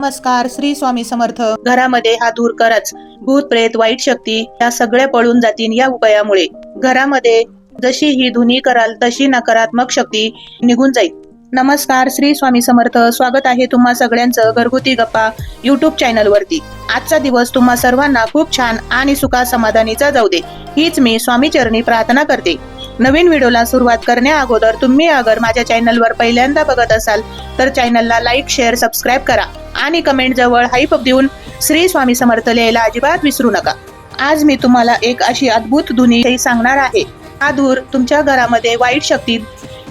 नमस्कार श्री स्वामी समर्थ. घरामध्ये हा दूर करच भूत प्रेत वाईट शक्ती या सगळ्या पळून जातील या उपायामुळे. घरामध्ये जशी ही धुनी कराल तशी नकारात्मक शक्ती निघून जाईल. नमस्कार श्री स्वामी समर्थ. स्वागत आहे तुम्हा सगळ्यांचं घरगुती गप्पा युट्यूब चॅनल वरती आजचा दिवस तुम्हा सर्वांना खूप छान आणि सुखा समाधानीचा जाऊ दे. हीच मी स्वामी चरणी प्रार्थना करते. नवीन व्हिडिओला सुरुवात करण्या अगोदर तुम्ही अगर माझ्या चॅनलवर पहिल्यांदा बघत असाल तर चॅनलला लाईक शेअर सबस्क्राईब करा आणि कमेंट जवळ हाईप देऊन श्री स्वामी समर्थ लिहायला अजिबात विसरू नका. आज मी तुम्हाला एक अशी अद्भुत धुनी सांगणार आहे. हा धूर तुमच्या घरामध्ये वाईट शक्ती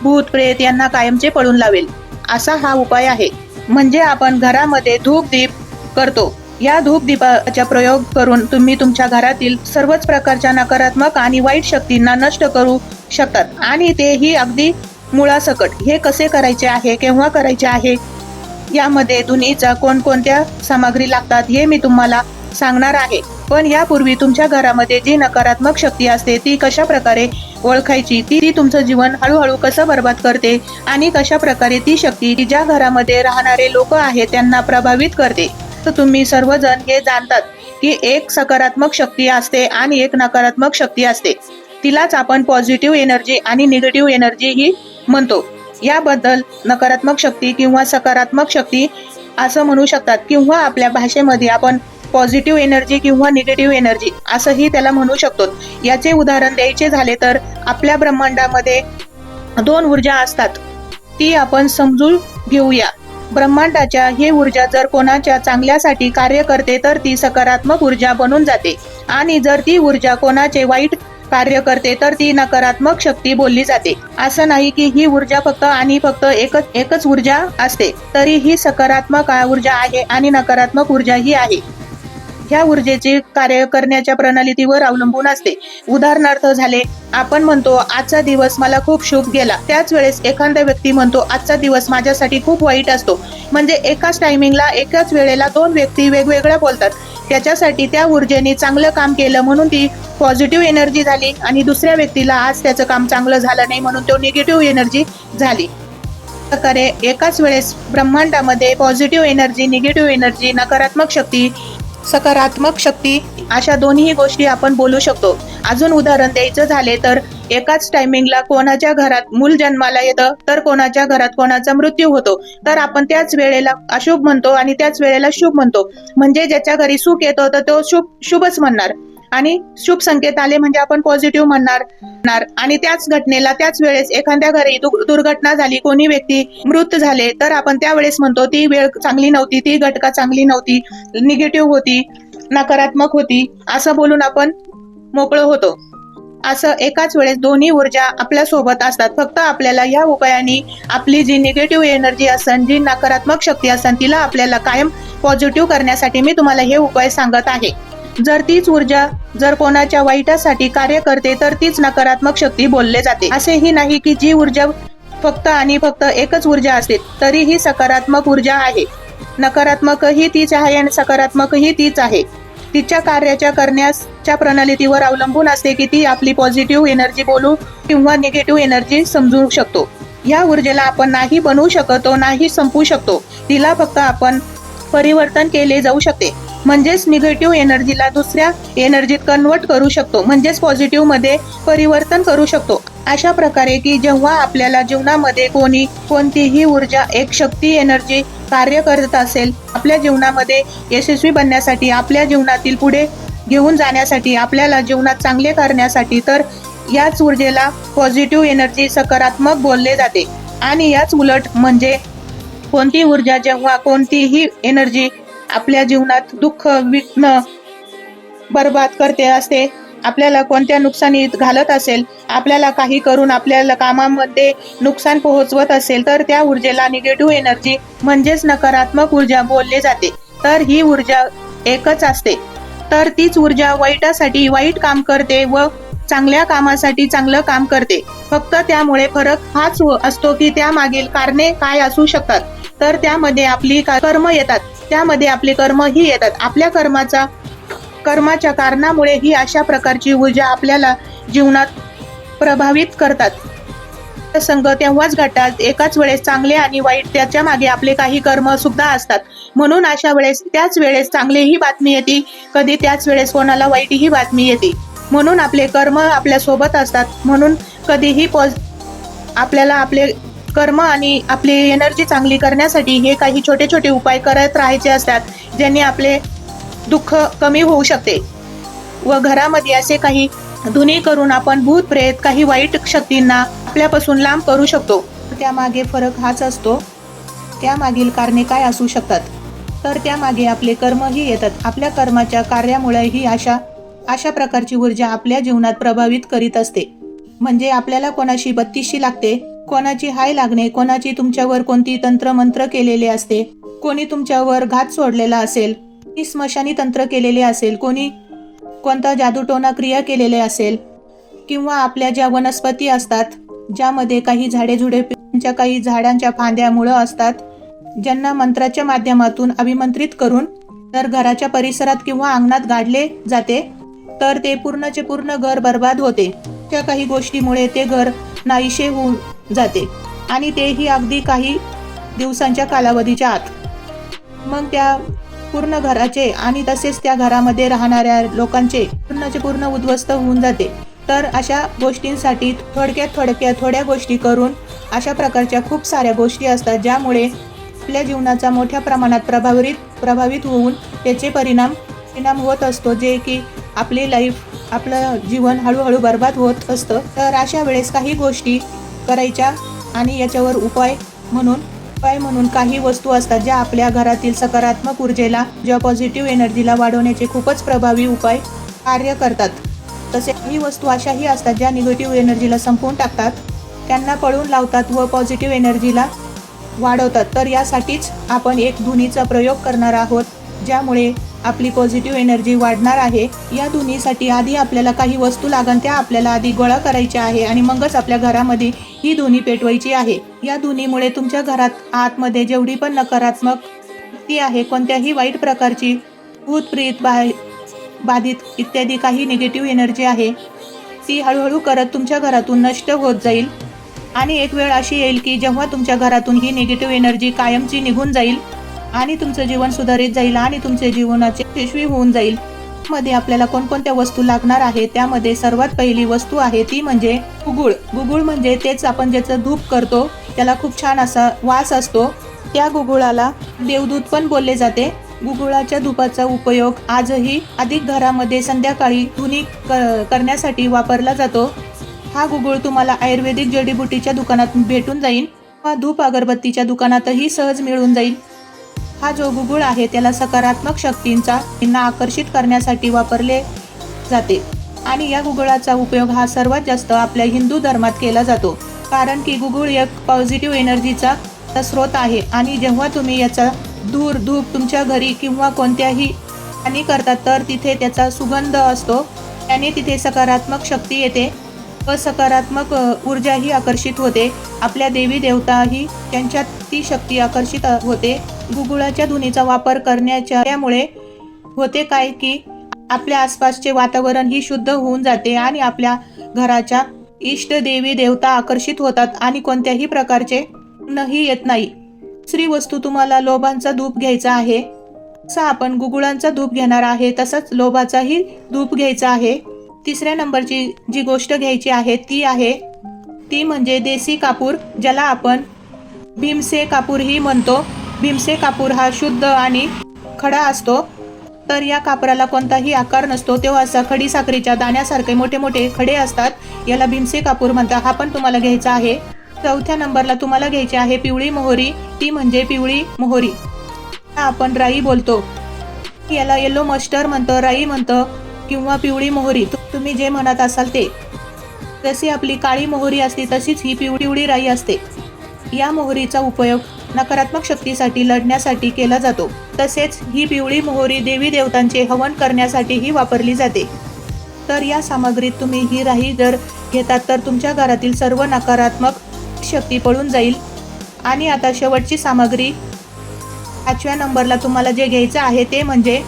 भूत प्रेत यांना कायमचे पळून लावेल. असा हा उपाय आहे. म्हणजे आपण घरामध्ये धूप दीप करतो. या धूप दीपाचा प्रयोग करून तुम्ही तुमच्या घरातील सर्वच प्रकारच्या नकारात्मक आणि वाईट शक्तींना नष्ट करू शकतात. आणि तेही अगदी मुळासकट. हे कसे करायचे आहे केव्हा करायचे आहे? यामध्ये धुनीचा कोणकोणत्या सामग्री लागतात हे मी तुम्हाला सांगणार आहे. पण यापूर्वी तुमच्या घरामध्ये जी नकारात्मक शक्ती असते ती कशा प्रकारे ओळखायची? ती तुमचं जीवन हळूहळू कसं बर्बाद करते आणि कशा प्रकारे ती शक्ती ज्या घरामध्ये राहणारे लोक आहेत त्यांना प्रभावित करते? तर तुम्ही सर्वजण हे जाणतात की एक सकारात्मक शक्ती असते आणि एक नकारात्मक शक्ती असते. तिलाच आपण पॉझिटिव्ह एनर्जी आणि निगेटिव्ह एनर्जी ही म्हणतो. याबद्दल नकारात्मक शक्ती किंवा सकारात्मक शक्ती असं म्हणू शकतात किंवा आपल्या भाषेमध्ये आपण पॉझिटिव्ह एनर्जी किंवा निगेटिव्ह एनर्जी असंही त्याला म्हणू शकतो. याचे उदाहरण द्यायचे झाले तर आपल्या ब्रह्मांडामध्ये दोन ऊर्जा असतात. ती आपण समजून घेऊया. ब्रह्मांडाच्या ही ऊर्जा जर कोणाच्या चांगल्यासाठी कार्य करते तर ती सकारात्मक ऊर्जा बनून जाते. आणि जर ती ऊर्जा कोणाचे वाईट कार्य करते तर ती नकारात्मक शक्ती बोलली जाते. असं नाही की ही ऊर्जा फक्त आणि फक्त एकच एकच ऊर्जा असते तरी ही सकारात्मक ऊर्जा आहे आणि नकारात्मक ऊर्जा ही आहे. ह्या ऊर्जेचे कार्य करण्याच्या प्रणालीवर अवलंबून असते. उदाहरणार्थ झाले आपण म्हणतो आजचा दिवस मला खूप शुभ गेला. त्याच वेळेस एखादा व्यक्ती म्हणतो आजचा दिवस माझ्यासाठी खूप वाईट असतो. म्हणजे एकाच टायमिंगला एकाच वेळेला दोन व्यक्ती वेगवेगळ्या बोलतात. त्याच्यासाठी त्या ऊर्जेने चांगलं काम केलं म्हणून ती पॉझिटिव्ह एनर्जी झाली आणि दुसऱ्या व्यक्तीला आज त्याचं काम चांगलं झालं नाही म्हणून तो निगेटिव्ह एनर्जी झाली. प्रकारे एकाच वेळेस ब्रह्मांडामध्ये पॉझिटिव्ह एनर्जी निगेटिव्ह एनर्जी नकारात्मक शक्ती सकारात्मक शक्ती. अशा दोन्ही गोष्टी आपण बोलू शकतो. अजून उदाहरण द्यायचं झाले तर एकाच टायमिंगला कोणाच्या घरात मूल जन्माला येतं तर कोणाच्या घरात कोणाचा मृत्यू होतो. तर आपण त्याच वेळेला अशुभ म्हणतो आणि त्याच वेळेला शुभ म्हणतो. म्हणजे ज्याच्या घरी सुख येतो तर तो शुभ शुभच म्हणणार. आणि शुभ संकेत आले म्हणजे आपण पॉझिटिव्ह म्हणणार म्हणणार. आणि त्याच घटनेला त्याच वेळेस एखाद्या घरी दु- दुर्घटना झाली कोणी व्यक्ती मृत झाले तर आपण त्यावेळेस म्हणतो ती वेळ चांगली नव्हती ती घटका चांगली नव्हती निगेटिव्ह होती नकारात्मक होती असं बोलून आपण मोकळं होतो. असं एकाच वेळेस दोन्ही ऊर्जा आपल्यासोबत असतात. फक्त आपल्याला या उपायाने आपली जी निगेटिव्ह एनर्जी असन जी नकारात्मक शक्ती असन तिला आपल्याला कायम पॉझिटिव्ह करण्यासाठी मी तुम्हाला हे उपाय सांगत आहे. जर तीच ऊर्जा जर कोणाच्या वाईटासाठी कार्य करते तर तीच नकारात्मक शक्ती बोलले जाते. असेही नाही की जी ऊर्जा फक्त आणि फक्त एकच ऊर्जा असते तरी ही सकारात्मक ऊर्जा आहे. नकारात्मकही तीच आहे आणि सकारात्मकही तीच आहे. तिच्या कार्याच्या करण्याच्या प्रणालीतीवर अवलंबून असते की ती आपली पॉझिटिव्ह एनर्जी बोलू किंवा निगेटिव्ह एनर्जी समजू शकतो. या ऊर्जेला आपण नाही बनवू शकतो नाही संपू शकतो. तिला फक्त आपण परिवर्तन केले जाऊ शकते. म्हणजेच निगेटिव्ह एनर्जीला दुसऱ्या एनर्जीत कन्वर्ट करू शकतो. म्हणजेच पॉझिटिव्हमध्ये परिवर्तन करू शकतो. अशा प्रकारे की जेव्हा आपल्याला जीवनामध्ये कोणी कोणतीही ऊर्जा एक शक्ती एनर्जी कार्य करत असेल आपल्या जीवनामध्ये यशस्वी बनण्यासाठी आपल्या जीवनातील पुढे घेऊन जाण्यासाठी आपल्याला जीवनात चांगले करण्यासाठी तर याच ऊर्जेला पॉझिटिव्ह एनर्जी सकारात्मक बोलले जाते. आणि याच उलट म्हणजे कोणती ऊर्जा जेव्हा कोणतीही एनर्जी आपल्या जीवनात दुःख विघ्न बर्बाद करते असते आपल्याला कोणत्या नुकसानीत घालत असेल आपल्याला काही करून आपल्याला कामामध्ये नुकसान पोहोचवत असेल तर त्या ऊर्जेला निगेटिव्ह एनर्जी म्हणजेच नकारात्मक ऊर्जा बोलले जाते. तर ही ऊर्जा एकच असते. तर तीच ऊर्जा वाईटासाठी वाईट काम करते व चांगल्या कामासाठी चांगलं काम करते. फक्त त्यामुळे फरक हाच असतो की त्यामागील कारणे काय असू शकतात. तर त्यामध्ये आपली का- कर्म येतात. त्यामध्ये आपले कर्म ही येतात. आपल्या कर्माचा कर्माच्या कारणामुळे ही अशा प्रकारची ऊर्जा आपल्याला जीवनात प्रभावित करतात. संघ तेव्हाच घडतात. एकाच वेळेस चांगले आणि वाईट त्याच्यामागे आपले काही कर्म सुद्धा असतात. म्हणून अशा वेळेस त्याच वेळेस चांगलीही बातमी येते. कधी त्याच वेळेस कोणाला वाईटही बातमी येते. म्हणून आपले कर्म आपल्यासोबत असतात. म्हणून कधीही पॉझ आपल्याला आपले कर्म आणि आपली एनर्जी चांगली करण्यासाठी हे काही छोटे छोटे उपाय करत राहायचे असतात ज्यांनी आपले दुःख कमी होऊ शकते. व घरामध्ये असे काही धुनी करून आपण भूत प्रेत काही वाईट शक्तींना आपल्यापासून लांब करू शकतो. त्यामागे फरक हाच असतो. त्यामागील कारणे काय असू शकतात? तर त्यामागे आपले कर्मही येतात. आपल्या कर्माच्या कार्यामुळे ही अशा अशा प्रकारची ऊर्जा आपल्या जीवनात प्रभावित करीत असते. म्हणजे आपल्याला कोणाशी बत्तीशी लागते? कोणाची हाय लागणे कोणाची तुमच्यावर कोणती तंत्रमंत्र केलेले असते कोणी तुमच्यावर घात सोडलेला असेल कोणी स्मशानी तंत्र केलेले असेल कोणी कोणता जादूटोना क्रिया केलेले असेल किंवा आपल्या ज्या वनस्पती असतात ज्यामध्ये काही झाडेझुडे त्यांच्या काही झाडांच्या फांद्या मुळं असतात ज्यांना मंत्राच्या माध्यमातून अभिमंत्रित करून जर घराच्या परिसरात किंवा अंगणात गाडले जाते तर ते पूर्णचे पूर्ण घर बर्बाद होते. त्या काही गोष्टीमुळे ते घर नाहीशे होऊन जाते. आणि तेही अगदी काही दिवसांच्या कालावधीच्या आत. मग त्या पूर्ण घराचे आणि तसेच त्या घरामध्ये राहणाऱ्या लोकांचे पूर्णचे पूर्ण उद्ध्वस्त होऊन जाते. तर अशा गोष्टींसाठी थोडक्यात थोडक्यात थोड्या गोष्टी करून अशा प्रकारच्या खूप साऱ्या गोष्टी असतात ज्यामुळे आपल्या जीवनाचा मोठ्या प्रमाणात प्रभावित प्रभावित होऊन त्याचे परिणाम परिणाम होत असतो. जे की आपली लाईफ आपलं जीवन हळूहळू बर्बाद होत असतं तर अशा वेळेस काही गोष्टी करायच्या आणि याच्यावर उपाय म्हणून उपाय म्हणून काही वस्तू असतात ज्या आपल्या घरातील सकारात्मक ऊर्जेला ज्या पॉझिटिव्ह एनर्जीला वाढवण्याचे खूपच प्रभावी उपाय कार्य करतात. तसे काही वस्तू अशाही असतात ज्या निगेटिव्ह एनर्जीला संपवून टाकतात त्यांना पळून लावतात व पॉझिटिव्ह एनर्जीला वाढवतात. तर यासाठीच आपण एक धुनीचा प्रयोग करणार आहोत ज्यामुळे आपली पॉझिटिव्ह एनर्जी वाढणार आहे. या दोन्हीसाठी आधी आपल्याला काही वस्तू लागन त्या आपल्याला आधी गोळा करायच्या आहे आणि मगच आपल्या घरामध्ये ही धुनी पेटवायची आहे. या धुनीमुळे तुमच्या घरात आतमध्ये जेवढी पण नकारात्मक ती आहे कोणत्याही वाईट प्रकारची भूतप्रीत बा बाधित इत्यादी काही निगेटिव्ह एनर्जी आहे ती हळूहळू करत तुमच्या घरातून नष्ट होत जाईल. आणि एक वेळ अशी येईल की जेव्हा तुमच्या घरातून ही निगेटिव्ह एनर्जी कायमची निघून जाईल आणि तुमचं जीवन सुधारित जाईल आणि तुमचे जीवनाचे यशस्वी होऊन जाईल. मध्ये आपल्याला कोणकोणत्या वस्तू लागणार आहे त्यामध्ये सर्वात पहिली वस्तू आहे ती म्हणजे गुगुळ. गुगुळ म्हणजे तेच आपण ज्याचं धूप करतो त्याला खूप छान असा वास असतो. त्या गुगुळाला देवदूत पण बोलले जाते. गुगुळाच्या धुपाचा उपयोग आजही अधिक घरामध्ये संध्याकाळी धुनी क- करण्यासाठी वापरला जातो. हा गुगुळ तुम्हाला आयुर्वेदिक जडीबुटीच्या दुकानात भेटून जाईल. हा धूप अगरबत्तीच्या दुकानातही सहज मिळून जाईल. हा जो गुगुळ आहे त्याला सकारात्मक शक्तींचा त्यांना आकर्षित करण्यासाठी वापरले जाते. आणि या गुगुळाचा उपयोग हा सर्वात जास्त आपल्या हिंदू धर्मात केला जातो. कारण की गुगुळ एक पॉझिटिव्ह एनर्जीचा स्रोत आहे. आणि जेव्हा तुम्ही याचा धूर धूप तुमच्या घरी किंवा कोणत्याही आणि करतात तर तिथे त्याचा सुगंध असतो. त्याने तिथे सकारात्मक शक्ती येते व सकारात्मक ऊर्जाही आकर्षित होते. आपल्या देवी देवताही त्यांच्यात ती शक्ती आकर्षित होते. गुगुळाच्या धुनीचा वापर करण्याच्या त्यामुळे होते काय की आपल्या आसपासचे वातावरण ही शुद्ध होऊन जाते आणि आपल्या घराच्या इष्ट देवी देवता आकर्षित होतात आणि कोणत्याही प्रकारचे नही येत नाही. दुसरी वस्तू तुम्हाला लोभांचा धूप घ्यायचा आहे. तसा आपण गुगुळांचा धूप घेणार आहे तसंच लोभाचाही धूप घ्यायचा आहे. तिसऱ्या नंबरची जी गोष्ट घ्यायची आहे ती आहे ती म्हणजे देसी कापूर ज्याला आपण भीमसे कापूरही म्हणतो. भीमसे कापूर हा शुद्ध आणि खडा असतो. तर या कापराला कोणताही आकार नसतो तेव्हा असा खडी साखरेच्या दाण्यासारखे मोठे मोठे खडे असतात. याला भीमसे कापूर म्हणतात. हा पण तुम्हाला घ्यायचा आहे. चौथ्या नंबरला तुम्हाला घ्यायची आहे पिवळी मोहरी. ती म्हणजे पिवळी मोहरी. आपण राई बोलतो. याला येलो मस्टर म्हणतं राई म्हणतं किंवा पिवळी मोहरी. तुम्ही जे म्हणत असाल ते. जशी आपली काळी मोहरी असते तशीच ही पिवळी पिवळी राई असते. या मोहरीचा उपयोग नकारात्मक शक्तीसाठी लढण्यासाठी केला जातो. तसेच ही पिवळी मोहरी देवी देवतांचे हवन करण्यासाठीही वापरली जाते. तर या सामग्रीत तुम्ही ही राही जर घेतात तर तुमच्या घरातील सर्व नकारात्मक शक्ती पळून जाईल. आणि आता शेवटची सामग्री. पाचव्या नंबरला तुम्हाला जे घ्यायचं आहे ते म्हणजे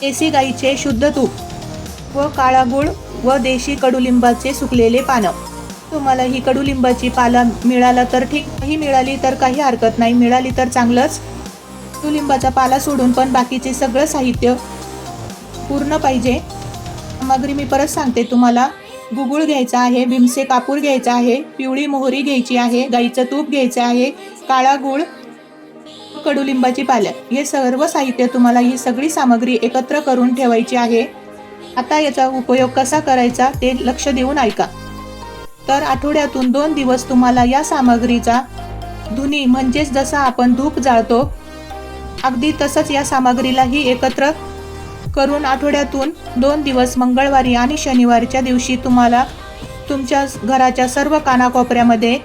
देसी गाईचे शुद्ध तूप व काळा गुळ व देशी कडुलिंबाचे सुकलेले पानं. तुम्हाला ही कडुलिंबाची पाला मिळाला तर ठीक. ही मिळाली तर काही हरकत नाही. मिळाली तर चांगलंच. कडुलिंबाचा पाला सोडून पण बाकीचे सगळं साहित्य पूर्ण पाहिजे. सामग्री मी परत सांगते तुम्हाला. गुगुळ घ्यायचा आहे भीमसे कापूर घ्यायचा आहे पिवळी मोहरी घ्यायची आहे गाईचं तूप घ्यायचं आहे काळा गुळ कडुलिंबाची पाल्या हे सर्व साहित्य तुम्हाला ही सगळी सामग्री एकत्र करून ठेवायची आहे. आता याचा उपयोग कसा करायचा ते लक्ष देऊन ऐका. तर आठवड्यातून दोन दिवस तुम्हाला या सामग्रीचा धुनी म्हणजेच जसा आपण धूप जाळतो अगदी तसंच या सामग्रीलाही एकत्र करून आठवड्यातून दोन दिवस मंगळवारी आणि शनिवारच्या दिवशी तुम्हाला तुमच्या घराच्या सर्व कानाकोपऱ्यामध्ये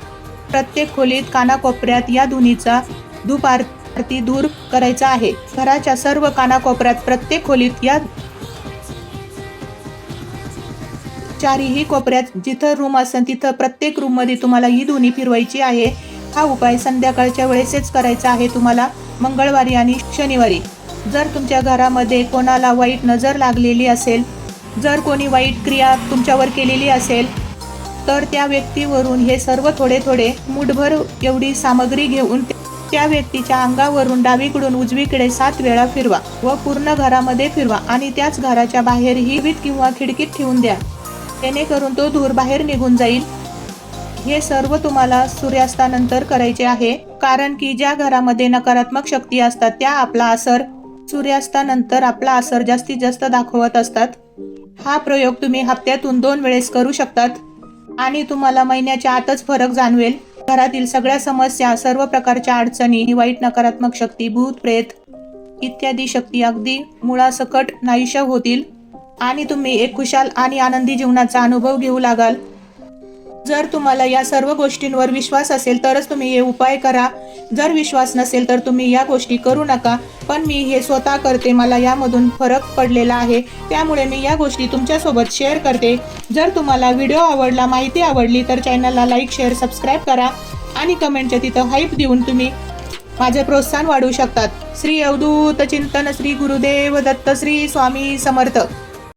प्रत्येक खोलीत कानाकोपऱ्यात या धुनीचा धूप आरती दूर करायचा आहे. घराच्या सर्व कानाकोपऱ्यात प्रत्येक खोलीत या चारही कोपऱ्यात जिथं रूम असेल तिथं प्रत्येक रूममध्ये तुम्हाला ही धुनी फिरवायची आहे. हा उपाय संध्याकाळच्या वेळेसच करायचा आहे तुम्हाला मंगळवारी आणि शनिवारी. जर तुमच्या घरामध्ये कोणाला वाईट नजर लागलेली असेल जर कोणी वाईट क्रिया तुमच्यावर केलेली असेल तर त्या व्यक्तीवरून हे सर्व थोडे थोडे मुठभर एवढी सामग्री घेऊन त्या व्यक्तीच्या अंगावरून डावीकडून उजवीकडे सात वेळा फिरवा व पूर्ण घरामध्ये फिरवा आणि त्याच घराच्या बाहेरही वीत किंवा खिडकीत ठेवून द्या. जेणेकरून तो धूर बाहेर निघून जाईल. हे सर्व तुम्हाला सूर्यास्तानंतर करायचे आहे कारण की ज्या घरामध्ये नकारात्मक शक्ती असतात त्या आपला असर सूर्यास्तानंतर आपला असर जास्तीत जास्त दाखवत असतात. हा प्रयोग तुम्ही हप्त्यातून दोन वेळेस करू शकतात. आणि तुम्हाला महिन्याच्या आतच फरक जाणवेल. घरातील सगळ्या समस्या सर्व प्रकारच्या अडचणी वाईट नकारात्मक शक्ती भूत प्रेत इत्यादी शक्ती अगदी मुळासकट नाहीशा होतील. आणि तुम्ही एक खुशाल आणि आनंदी जीवनाचा अनुभव घेऊ लागाल. जर तुम्हाला या सर्व गोष्टींवर विश्वास असेल तरच तुम्ही हे उपाय करा. जर विश्वास नसेल तर तुम्ही या गोष्टी करू नका. पण मी हे स्वतः करते. मला यामधून फरक पडलेला आहे. त्यामुळे मी या गोष्टी तुमच्यासोबत शेअर करते. जर तुम्हाला व्हिडिओ आवडला माहिती आवडली तर चॅनलला लाईक शेअर सबस्क्राईब करा. आणि कमेंटच्या तिथं हाईप देऊन तुम्ही माझे प्रोत्साहन वाढवू शकतात. श्री अवधूत चिंतन श्री गुरुदेव दत्त श्री स्वामी समर्थ.